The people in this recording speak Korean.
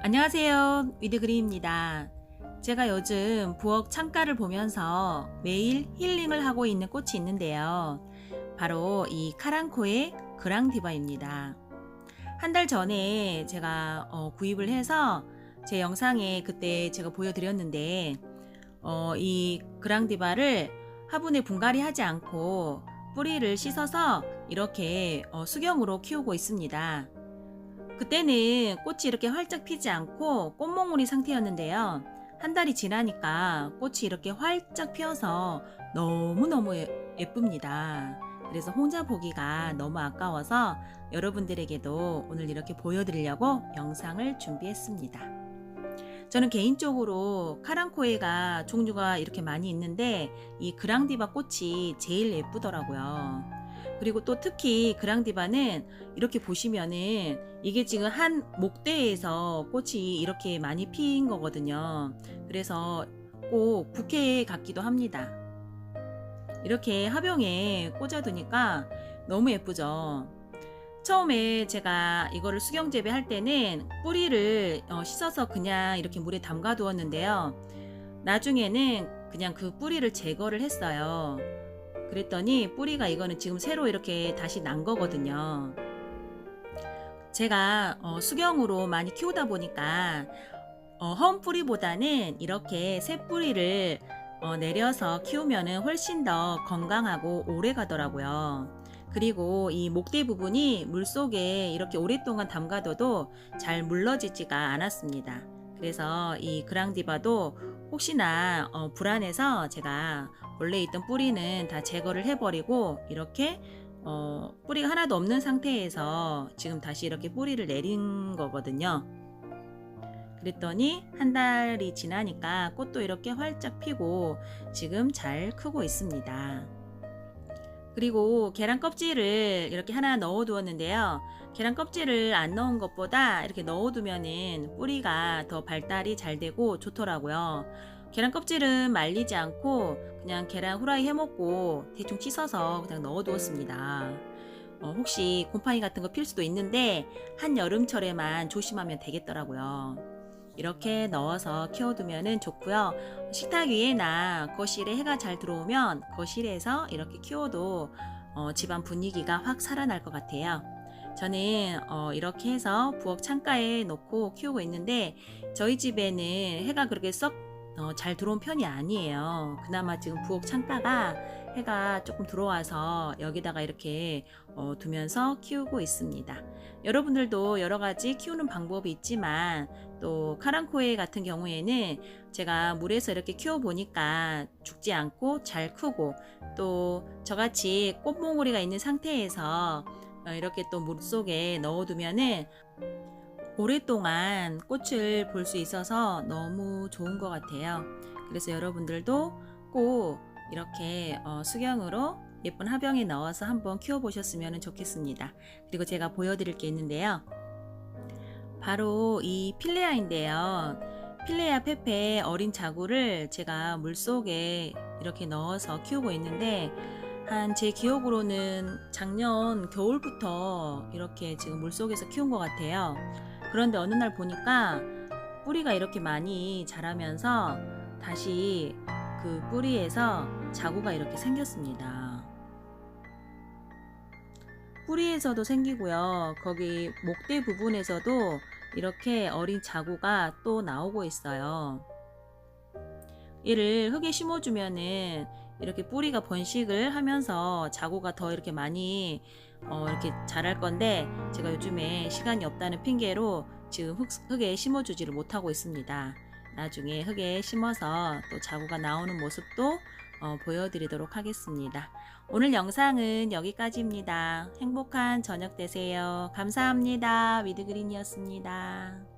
안녕하세요. 위드그리입니다. 제가 요즘 부엌 창가를 보면서 매일 힐링을 하고 있는 꽃이 있는데요. 바로 이 카랑코의 그랑디바입니다. 한 달 전에 제가 어, 구입을 해서 제 영상에 그때 제가 보여드렸는데 어, 이 그랑디바를 화분에 분갈이 하지 않고 뿌리를 씻어서 이렇게 어, 수경으로 키우고 있습니다. 그때는 꽃이 이렇게 활짝 피지 않고 꽃몽울이 상태였는데요. 한 달이 지나니까 꽃이 이렇게 활짝 피어서 너무너무 예- 예쁩니다. 그래서 혼자 보기가 너무 아까워서 여러분들에게도 오늘 이렇게 보여드리려고 영상을 준비했습니다. 저는 개인적으로 카랑코에가 종류가 이렇게 많이 있는데 이 그랑디바 꽃이 제일 예쁘더라고요. 그리고 또 특히 그랑디바는 이렇게 보시면은 이게 지금 한 목대에서 꽃이 이렇게 많이 핀 거거든요. 그래서 꼭 부케 같기도 합니다. 이렇게 화병에 꽂아두니까 너무 예쁘죠. 처음에 제가 이거를 수경 재배할 때는 뿌리를 어, 씻어서 그냥 이렇게 물에 담가 두었는데요. 나중에는 그냥 그 뿌리를 제거를 했어요. 그랬더니 뿌리가 이거는 지금 새로 이렇게 다시 난 거거든요. 제가 어, 수경으로 많이 키우다 보니까 어, 험 뿌리보다는 이렇게 새 뿌리를 어, 내려서 키우면은 훨씬 더 건강하고 오래 가더라고요. 그리고 이 목대 부분이 물 속에 이렇게 오랫동안 담가둬도 잘 물러지지가 않았습니다. 그래서 이 그랑디바도 혹시나 어, 불안해서 제가 원래 있던 뿌리는 다 제거를 해버리고 이렇게 어, 뿌리가 하나도 없는 상태에서 지금 다시 이렇게 뿌리를 내린 거거든요. 그랬더니 한 달이 지나니까 꽃도 이렇게 활짝 피고 지금 잘 크고 있습니다. 그리고 계란 껍질을 이렇게 하나 넣어 두었는데요. 계란 껍질을 안 넣은 것보다 이렇게 넣어 두면은 뿌리가 더 발달이 잘 되고 좋더라고요. 계란 껍질은 말리지 않고 그냥 계란 후라이 해 먹고 대충 씻어서 그냥 넣어 두었습니다. 어, 혹시 곰팡이 같은 거 필 수도 있는데 한여름철에만 조심하면 되겠더라고요. 이렇게 넣어서 키워두면 좋고요. 식탁 위에나 거실에 해가 잘 들어오면 거실에서 이렇게 키워도 어, 집안 분위기가 확 살아날 것 같아요. 저는 어, 이렇게 해서 부엌 창가에 놓고 키우고 있는데 저희 집에는 해가 그렇게 썩 어, 잘 들어온 편이 아니에요. 그나마 지금 부엌 창가가 해가 조금 들어와서 여기다가 이렇게 어, 두면서 키우고 있습니다. 여러분들도 여러 가지 키우는 방법이 있지만 또 카랑코에 같은 경우에는 제가 물에서 이렇게 키워 보니까 죽지 않고 잘 크고 또 저같이 꽃몽우리가 있는 상태에서 어, 이렇게 또 물 속에 넣어두면은 오랫동안 꽃을 볼 수 있어서 너무 좋은 것 같아요. 그래서 여러분들도 꼭 이렇게 어, 수경으로 예쁜 화병에 넣어서 한번 키워보셨으면 좋겠습니다. 그리고 제가 보여드릴 게 있는데요. 바로 이 필레아인데요. 필레아 페페 어린 자구를 제가 물 속에 이렇게 넣어서 키우고 있는데 한 제 기억으로는 작년 겨울부터 이렇게 지금 물 속에서 키운 것 같아요. 그런데 어느 날 보니까 뿌리가 이렇게 많이 자라면서 다시 그 뿌리에서 자구가 이렇게 생겼습니다. 뿌리에서도 생기고요. 거기 목대 부분에서도 이렇게 어린 자구가 또 나오고 있어요. 얘를 흙에 심어주면은 이렇게 뿌리가 번식을 하면서 자구가 더 이렇게 많이 어, 이렇게 자랄 건데 제가 요즘에 시간이 없다는 핑계로 지금 흙, 흙에 심어주지를 못하고 있습니다. 나중에 흙에 심어서 또 자구가 나오는 모습도 어, 보여드리도록 하겠습니다. 오늘 영상은 여기까지입니다. 행복한 저녁 되세요. 감사합니다. 위드그린이었습니다.